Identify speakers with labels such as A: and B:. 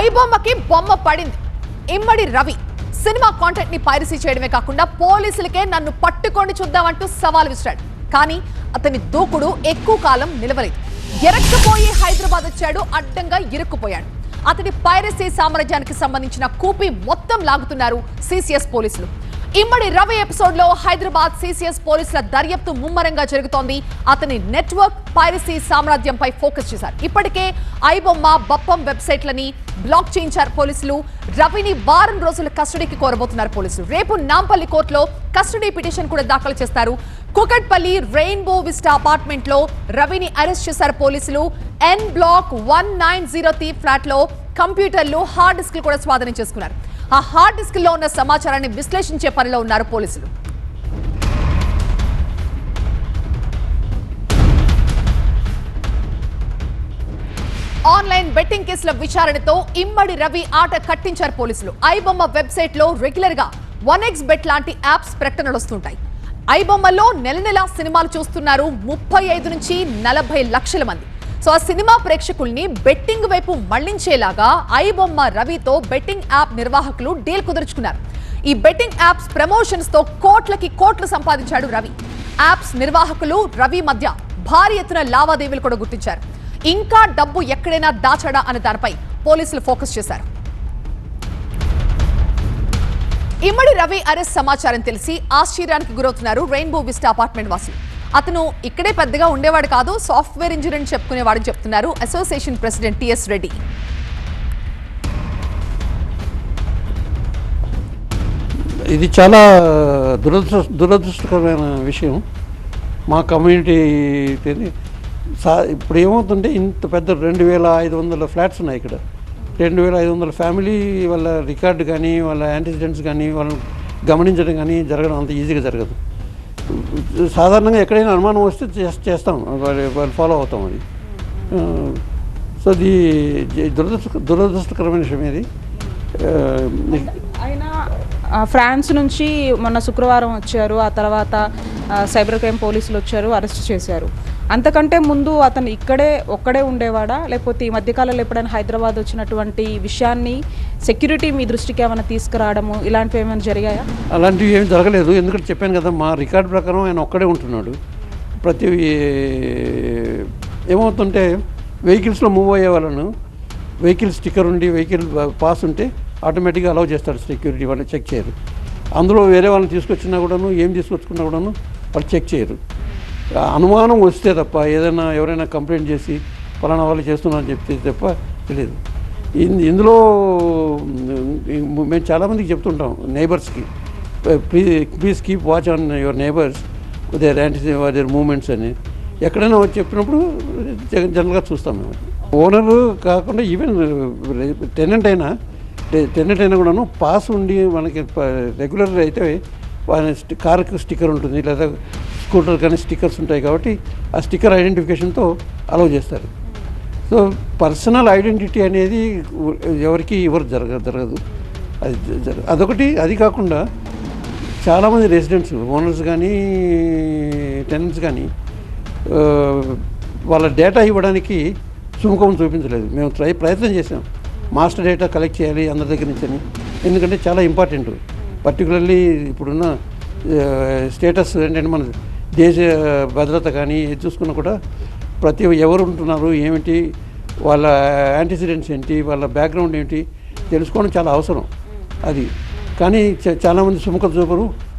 A: ఐబొమ్మకి బొమ్మ పడింది. ఇమ్మడి రవి. సినిమా కాంటెంట్ని పైరసీ చేయడమే కాకుండా పోలీసులకే నన్ను పట్టుకొని చూద్దామంటూ సవాల్ విసిరాడు. కానీ అతని దూకుడు ఎక్కువ కాలం నిలవలేదు. ఎరక్కపోయి హైదరాబాద్ వచ్చాడు అడ్డంగా ఇరుక్కుపోయాడు. అతడి పైరసీ సామ్రాజ్యానికి సంబంధించిన కూపీ మొత్తం లాగుతున్నారు సిసిఎస్ పోలీసులు. ఇమ్మడి రవి ఎపిసోడ్లో హైదరాబాద్ సిసిఎస్ పోలీసుల దర్యాప్తు ముమ్మరంగా జరుగుతోంది. అతని నెట్వర్క్ పైరసీ సామ్రాజ్యంపై ఫోకస్ చేశారు. ఇప్పటికే ఐబొమ్మ బప్పం వెబ్సైట్లని బ్లాక్ చేయించారు పోలీసులు రవిని వారం రోజుల కస్టడీకి కోరబోతున్నారు పోలీసులు. రేపు నాంపల్లి కోర్టులో కస్టడీ పిటిషన్ కూడా దాఖలు చేస్తారు. కుకట్పల్లి రెయిన్బో విస్టా అపార్ట్మెంట్లో రవిని అరెస్ట్ చేశారు పోలీసులు. N block one nine zero T ఫ్లాట్లో కంప్యూటర్లు హార్డ్ డిస్క్లు కూడా స్వాధీనం చేసుకున్నారు. ఆ హార్డ్ డిస్క్లో ఉన్న సమాచారాన్ని విశ్లేషించే పనిలో ఉన్నారు పోలీసులు. ఆన్లైన్ బెట్టింగ్ కేసుల విచారణతో ఇమ్మడి రవి ఆట కట్టించారు పోలీసులు. ఐబొమ్మ వెబ్సైట్లో రెగ్యులర్గా వన్ ఎక్స్ బెట్ లాంటి యాప్స్ ప్రకటనలు వస్తుంటాయి ఐబొమ్మలో నెల నెలా సినిమాలు చూస్తున్నారు ముప్పై ఐదు నుంచి నలభై లక్షల మంది. సో ఆ సినిమా ప్రేక్షకుల్ని బెట్టింగ్ వైపు మళ్ళించేలాగా ఐబొమ్మ రవితో బెట్టింగ్ యాప్ నిర్వాహకులు డీల్ కుదుర్చుకున్నారు. ఈ బెట్టింగ్ యాప్స్ ప్రమోషన్స్తో కోట్లకి కోట్లు సంపాదించాడు రవి. యాప్స్ నిర్వాహకులు రవి మధ్య భారీ ఎత్తున లావాదేవీలు కూడా గుర్తించారు. ఇంకా డబ్బు ఎక్కడైనా దాచడా అనే దానిపై పోలీసులు ఫోకస్ చేశారు. ఇమ్మడి రవి అరెస్ట్ సమాచారం తెలిసి ఆశ్చర్యానికి గురవుతున్నారు రెయిన్బో విస్టా అపార్ట్మెంట్ వాసులు. అతను ఇక్కడే పెద్దగా ఉండేవాడు కాదు సాఫ్ట్వేర్ ఇంజనీర్ అని చెప్పుకునేవాడు చెప్తున్నారు అసోసియేషన్ ప్రెసిడెంట్ టిఎస్ రెడ్డి.
B: ఇది చాలా దురదృష్ట దురదృష్టకరమైన విషయం. మా కమ్యూనిటీ సా ఇప్పుడు ఏమవుతుంటే ఇంత పెద్ద రెండు వేల ఐదు వందల ఫ్లాట్స్ ఉన్నాయి ఇక్కడ. రెండు వేల ఐదు వందల ఫ్యామిలీ వాళ్ళ రికార్డు కానీ వాళ్ళ యాంటిసిడెంట్స్ కానీ వాళ్ళని గమనించడం కానీ జరగడం అంత ఈజీగా జరగదు. సాధారణంగా ఎక్కడైనా అనుమానం వస్తే చేస్- చేస్తాం. వాళ్ళు ఫాలో అవుతాం అది. సో జ- దురదృష్ట దురదృష్టకరమైన విషయం ఇది. ఆ,
C: ఫ్రాన్స్ నుంచి మొన్న శుక్రవారం వచ్చారు. ఆ తర్వాత సైబర్ క్రైమ్ పోలీసులు వచ్చారు అరెస్ట్ చేశారు. అంతకంటే ముందు అతను ఇక్కడే ఒక్కడే ఉండేవాడా? లేకపోతే ఈ మధ్యకాలంలో ఎప్పుడైనా హైదరాబాద్ వచ్చినటువంటి విషయాన్ని సెక్యూరిటీ మీ దృష్టికి ఏమైనా తీసుకురావడము ఇలాంటివి ఏమైనా జరిగాయా?
B: అలాంటివి ఏమి జరగలేదు. ఎందుకంటే చెప్పాను కదా మా రికార్డ్ ప్రకారం ఆయన ఒక్కడే ఉంటున్నాడు. ప్రతి ఏమవుతుంటే వెహికల్స్లో మూవ్ అయ్యే వాళ్ళను వెహికల్ స్టిక్కర్ ఉండి వెహికల్ పాస్ ఉంటే ఆటోమేటిక్గా అలౌ చేస్తాడు సెక్యూరిటీ వాళ్ళు చెక్ చేయరు. అందులో వేరే వాళ్ళని తీసుకొచ్చినా కూడాను ఏం తీసుకొచ్చుకున్నా కూడాను వాళ్ళు చెక్ చేయరు. అనుమానం వస్తే తప్ప ఏదైనా ఎవరైనా కంప్లైంట్ చేసి ఫలానా వాళ్ళు చేస్తున్నారని చెప్తే తప్ప తెలియదు. ఇందులో మేము చాలామందికి చెప్తుంటాం నైబర్స్కి please please keep watch on your neighbours their anti their movements అని. ఎక్కడైనా వచ్చి చెప్పినప్పుడు జ- జనరల్గా చూస్తాం మేము. ఓనర్ కాకుండా ఈవెన్ టెనెంట్ uh, అయినా టెనెంట్ అయినా కూడాను పాస్ ఉండి మనకి రెగ్యులర్ అయితే వాళ్ళ కార్కి స్టిక్కర్ ఉంటుంది లేదా స్కూటర్ కానీ స్టిక్కర్స్ ఉంటాయి కాబట్టి ఆ స్టిక్కర్ ఐడెంటిఫికేషన్తో అలౌ చేస్తారు. సో పర్సనల్ ఐడెంటిటీ అనేది ఎవరికి ఎవరు జరగ జరగదు. అది అదొకటి. అది కాకుండా చాలామంది రెసిడెంట్స్ ఓనర్స్ కానీ టెనెంట్స్ కానీ వాళ్ళ డేటా ఇవ్వడానికి సుముఖం చూపించలేదు. మేము ట్రై ప్రయత్నం చేసాం మాస్టర్ డేటా కలెక్ట్ చేయాలి అందరి దగ్గర నుంచి అని ఎందుకంటే చాలా ఇంపార్టెంట్. పర్టికులర్లీ ఇప్పుడున్న స్టేటస్ ఏంటంటే మన దేశ భద్రత కానీ ఏది చూసుకున్నా కూడా ప్రతి ఎవరు ఉంటున్నారు ఏమిటి వాళ్ళ యాంటిసిడెంట్స్ ఏంటి వాళ్ళ బ్యాక్గ్రౌండ్ ఏంటి తెలుసుకోవడం చాలా అవసరం. అది. కానీ చ- చాలామంది సుముఖ చూపరు